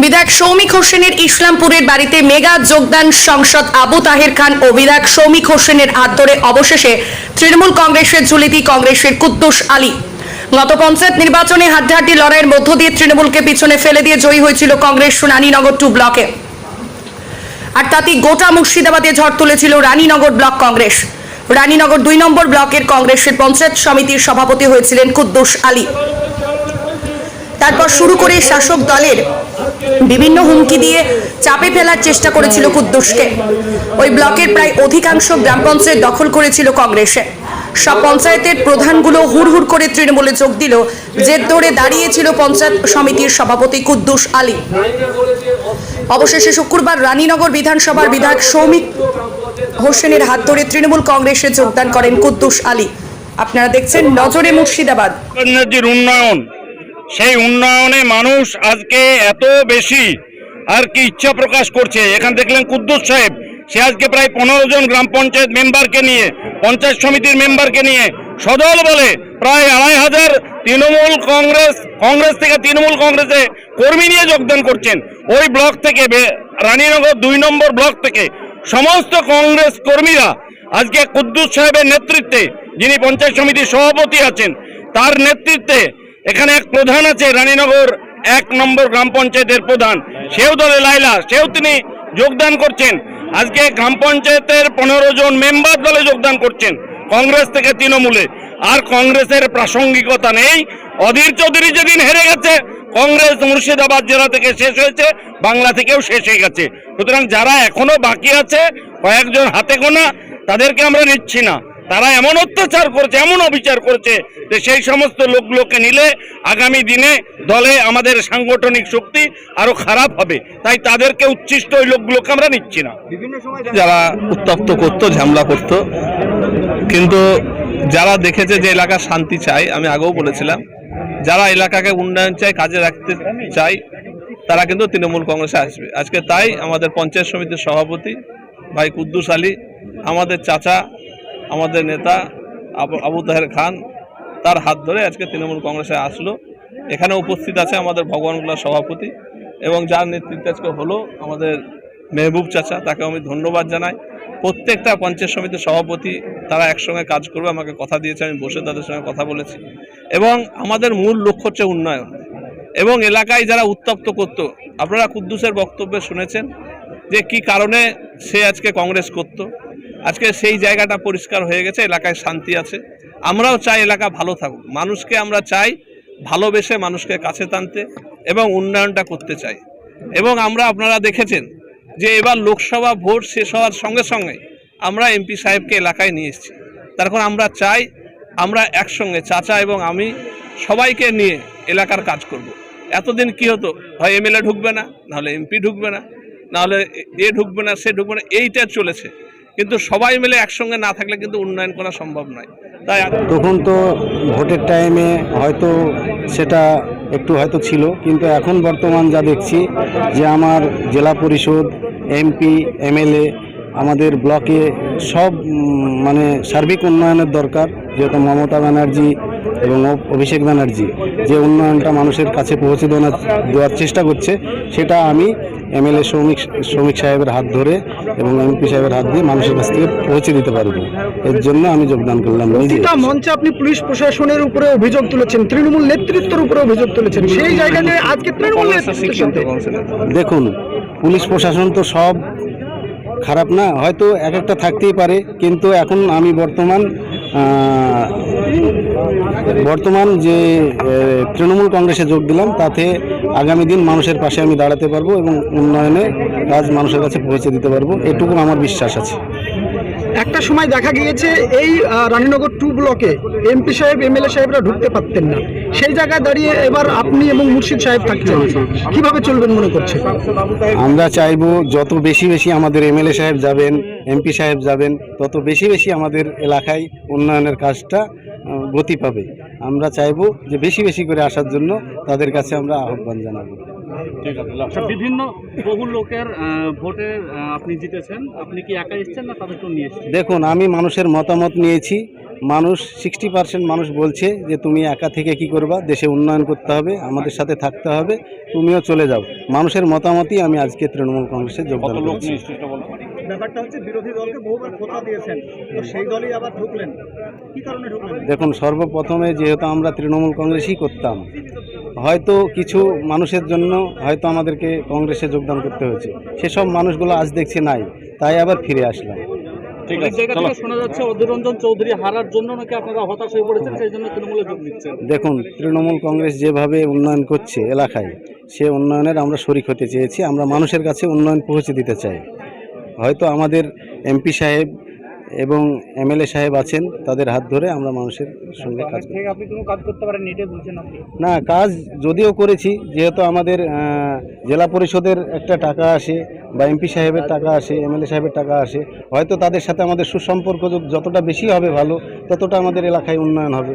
বিধায়ক সৌমিক হোসেনের ইসলামপুরের বাড়িতে মেগা যোগদান সংসদ আবু তাহের খান ও বিধায়ক সৌমিক হোসেনের ধরে অবশেষে তৃণমূল কংগ্রেসের ঝুলিতি কংগ্রেসের কুদ্দুস আলী। গত পঞ্চায়েত নির্বাচনে হাড্ডাহাড্ডি লড়াইয়ের মধ্য দিয়ে তৃণমূলকে পিছনে ফেলে দিয়ে জয়ী হয়েছিল কংগ্রেস রানীনগর টু ব্লকে। আর তাতে গোটা মুর্শিদাবাদে ঝড় তুলেছিল রানীনগর ব্লক কংগ্রেস। রানীনগর দুই নম্বর ব্লকের কংগ্রেসের পঞ্চায়েত সমিতির সভাপতি হয়েছিলেন কুদ্দুস আলী। তারপর শুরু করে শাসক দলের বিভিন্ন হুমকি দিয়ে চাপে ফেলার চেষ্টা করেছিল কুদ্দুসকে। ওই ব্লকের প্রায় অধিকাংশ গ্রাম পঞ্চায়েত দখল করেছিল কংগ্রেসে। সব পঞ্চায়েতের প্রধানগুলো হুড়হুড় করে তৃণমূলে যোগ দিল। জেদ ধরে দাঁড়িয়েছিল পঞ্চায়েত সমিতির সভাপতি কুদ্দুস আলী। অবশেষে শুক্রবার রানীনগর বিধানসভার বিধায়ক সৌমিক হোসেনের হাত ধরে তৃণমূল কংগ্রেসে যোগদান করেন কুদ্দুস আলী। আপনারা দেখছেন নজরে মুর্শিদাবাদ। উন্নয়ন সেই উন্নয়নে মানুষ আজকে এত বেশি আর কি ইচ্ছা প্রকাশ করছে। এখানে দেখলেন কুদ্দুস সাহেব, সে আজকে প্রায় পনেরো জন গ্রাম পঞ্চায়েত মেম্বারকে নিয়ে, পঞ্চায়েত সমিতির মেম্বারকে নিয়ে সদল বলে প্রায় আড়াই হাজার তৃণমূল কংগ্রেস কংগ্রেস থেকে তৃণমূল কংগ্রেসে কর্মী নিয়ে যোগদান করছেন। ওই ব্লক থেকে রানীনগর দুই নম্বর ব্লক থেকে সমস্ত কংগ্রেস কর্মীরা আজকে কুদ্দুস সাহেবের নেতৃত্বে, যিনি পঞ্চায়েত সমিতির সভাপতি আছেন, তার নেতৃত্বে এখানে এক প্রধান আছে, রানীনগর, এক নম্বর গ্রাম পঞ্চায়েতের প্রধান। সেও দলে লাইলা, সেও তিনি যোগদান করছেন। আজকে গ্রাম পঞ্চায়েতের পনেরো জন মেম্বার দলে যোগদান করছেন, কংগ্রেস থেকে তৃণমূলে। আর কংগ্রেসের প্রাসঙ্গিকতা নেই। অধীর চৌধুরী যেদিন হেরে গেছে, কংগ্রেস মুর্শিদাবাদ জেলা থেকে শেষ হয়েছে, বাংলা থেকেও শেষ হয়ে গেছে। সুতরাং যারা এখনও বাকি আছে, কয়েকজন হাতে গোনা, তাদেরকে আমরা নিচ্ছি না। তারা এমন অত্যাচার করছে এমন অবিচার করছে যে সেই সমস্ত লোকগুলোকে নিলে আগামী দিনে দলে আমাদের সাংগঠনিক শক্তি আরও খারাপ হবে। তাই তাদেরকে উচ্ছিষ্ট ওই লোকগুলোকে আমরা নিচ্ছি না। যারা উত্তপ্ত করতো ঝামেলা করতো কিন্তু যারা দেখেছে যে এলাকা শান্তি চাই আমি আগেও বলেছিলাম যারা এলাকাকে উন্নয়ন চাই কাজে রাখতে চাই তারা কিন্তু তৃণমূল কংগ্রেসে আসবে। আজকে তাই আমাদের পঞ্চায়েত সমিতির সভাপতি ভাই কুদ্দুস আলী আমাদের চাচা আমাদের নেতা আবু তাহের খান, তার হাত ধরে আজকে তৃণমূল কংগ্রেসে আসলো। এখানে উপস্থিত আছে আমাদের ভগবানগুলার সভাপতি এবং যার নেতৃত্বে আজকে হলো আমাদের মেহবুব চাচা তাকে আমি ধন্যবাদ জানাই। প্রত্যেকটা পঞ্চায়েত সমিতির সভাপতি তারা একসঙ্গে কাজ করবে, আমাকে কথা দিয়েছে, আমি বসে তাদের সঙ্গে কথা বলেছি। এবং আমাদের মূল লক্ষ্য হচ্ছে উন্নয়ন। এবং এলাকায় যারা উত্তপ্ত করত, আপনারা কুদ্দুসের বক্তব্যে শুনেছেন যে কি কারণে সে আজকে কংগ্রেস করত। আজকে সেই জায়গাটা পরিষ্কার হয়ে গেছে, এলাকায় শান্তি আছে। আমরাও চাই এলাকা ভালো থাকুক। মানুষকে আমরা চাই ভালোবেসে মানুষকে কাছে টানতে এবং উন্নয়নটা করতে চাই। এবং আমরা আপনারা দেখেছেন যে এবার লোকসভা ভোট শেষ হওয়ার সঙ্গে সঙ্গে আমরা এমপি সাহেবকে এলাকায় নিয়ে এসেছি। তার কারণ আমরা চাই আমরা একসঙ্গে, চাচা এবং আমি সবাইকে নিয়ে এলাকার কাজ করব। এতদিন কি হতো? হয় এমএলএ ঢুকবে না, নাহলে এমপি ঢুকবে না, নাহলে এ ঢুকবে না, সে ঢুকবে না, এইটা চলেছে। কিন্তু সবাই মিলে একসঙ্গে না থাকলে কিন্তু উন্নয়ন করা সম্ভব নয়। তাই তখন তো ভোটের টাইমে হয়তো সেটা একটু হয়তো ছিল, কিন্তু এখন বর্তমান যা দেখছি যে আমার জেলা পরিষদ, এমপি, এমএলএ আমাদের ব্লকে সব মানে সার্বিক উন্নয়নের দরকার যেহেতু মমতা ব্যানার্জি এবং অভিষেক ব্যানার্জি যে উন্নয়নটা মানুষের কাছে পৌঁছে দেওয়ার দেওয়ার চেষ্টা করছে সেটা আমি এমএলএ শ্রমিক শ্রমিক সাহেবের হাত ধরে এবং এমপি সাহেবের হাত দিয়ে মানুষের কাছ থেকে পৌঁছে দিতে পারব। এর জন্য আমি যোগদান করলাম। মঞ্চে আপনি পুলিশ প্রশাসনের উপরে অভিযোগ তুলেছেন তৃণমূল নেতৃত্বের উপরে অভিযোগ তুলেছেন। সেই জায়গাতে আজকে তৃণমূল দেখুন পুলিশ প্রশাসন তো সব খারাপ না, হয়তো এক একটা থাকতেই পারে, কিন্তু এখন আমি বর্তমান বর্তমান যে তৃণমূল কংগ্রেসে যোগ দিলাম, তাতে আগামী দিন মানুষের পাশে আমি দাঁড়াতে পারব এবং উন্নয়নে কাজ মানুষের কাছে পৌঁছে দিতে পারব, এটুকু আমার বিশ্বাস আছে। একটা সময় দেখা গিয়েছে এই রানীনগর টু ব্লকে এমপি সাহেব এমএলএ সাহেবরা ঢুকতে পারতেন না। সেই জায়গায় দাঁড়িয়ে এবার আপনি এবং মুর্শিদ সাহেব থাকছেন কীভাবে চলবেন মনে করছে আমরা চাইব যত বেশি বেশি আমাদের এমএলএ সাহেব যাবেন এমপি সাহেব যাবেন, তত বেশি বেশি আমাদের এলাকায় উন্নয়নের কাজটা গতি পাবে। আমরা চাইব যে বেশি বেশি করে আসার জন্য তাদের কাছে আমরা আহ্বান জানাব। বিভিন্ন বহু লোকের ভোটে আপনি জিতেছেন। আপনি কি একা এসেছেন না তাদেরকেও নিয়ে এসেছেন দেখুন আমি মানুষের মতামত নিয়েছি। মানুষ সিক্সটি পার্সেন্ট মানুষ বলছে যে তুমি একা থেকে কি করবা? দেশে উন্নয়ন করতে হবে আমাদের সাথে থাকতে হবে তুমিও চলে যাও। মানুষের মতামতই আমি আজকে তৃণমূল কংগ্রেসে যোগদান কত লোক করেছি। নিয়ে সেটা বলো। ব্যাপারটা হচ্ছে বিরোধী দলকে বহুবার কথা দিয়েছেন। তো সেই দলই আবার ঢুকলেন। কি কারণে ঢুকলেন? দেখুন সর্বপ্রথমে যেহেতু আমরা তৃণমূল কংগ্রেসই করতাম হয়তো কিছু মানুষের জন্য হয়তো আমাদেরকে কংগ্রেসে যোগদান করতে হয়েছে। সেসব মানুষগুলো আজ দেখছি নাই তাই আবার ফিরে আসলাম। ঠিক আছে জায়গা চলো। থেকে শোনা যাচ্ছে অধীর চৌধুরী হারার জন্য নাকি আপনারা হতাশ হয়ে পড়েছেন সেই জন্য তৃণমূলে যোগ দিচ্ছেন? দেখুন তৃণমূল কংগ্রেস যেভাবে উন্নয়ন করছে এলাকায় সে উন্নয়নের আমরা শরিক হতে চেয়েছি আমরা মানুষের কাছে উন্নয়ন পৌঁছে দিতে চাই। হয়তো আমাদের এমপি সাহেব এবং এমএলএ সাহেব আছেন তাদের হাত ধরে আমরা মানুষের সঙ্গে কাজ করি। আপনি কোনো কাজ করতে পারেন এটাই বলছেন আপনি? না কাজ যদিও করেছি যেহেতু আমাদের জেলা পরিষদের একটা টাকা আসে বা এমপি সাহেবের টাকা আসে এমএলএ সাহেবের টাকা আসে হয়তো তাদের সাথে আমাদের সুসম্পর্ক যতটা বেশি হবে ভালো ততটা আমাদের এলাকায় উন্নয়ন হবে।